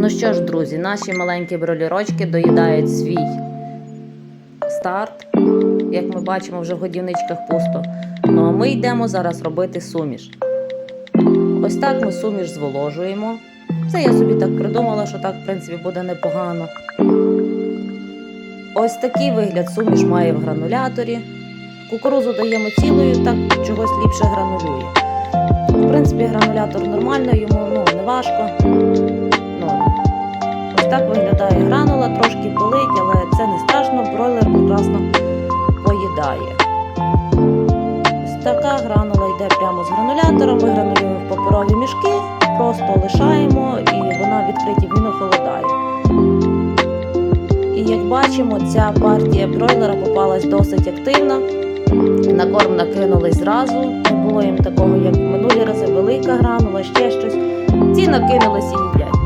Ну що ж, друзі, наші маленькі бролірочки доїдають свій старт. Як ми бачимо, вже в годівничках пусто. Ну а ми йдемо зараз робити суміш. Ось так ми суміш зволожуємо. Це я собі так придумала, що так, в принципі, буде непогано. Ось такий вигляд суміш має в грануляторі. Кукурузу даємо цілою, так чогось ліпше гранулює. В принципі, гранулятор нормально, йому ну, не важко. Так виглядає гранула, трошки болить, але це не страшно, бройлер прекрасно поїдає. Ось така гранула йде прямо з гранулятором. Ми гранулюємо в паперові мішки, просто лишаємо і вона в відкритій він охолодає. І як бачимо, ця партія бройлера попалась досить активна. На корм накинулись зразу. Не було їм такого, як в минулі рази, велика гранула, ще щось. Ці накинулись і їдять.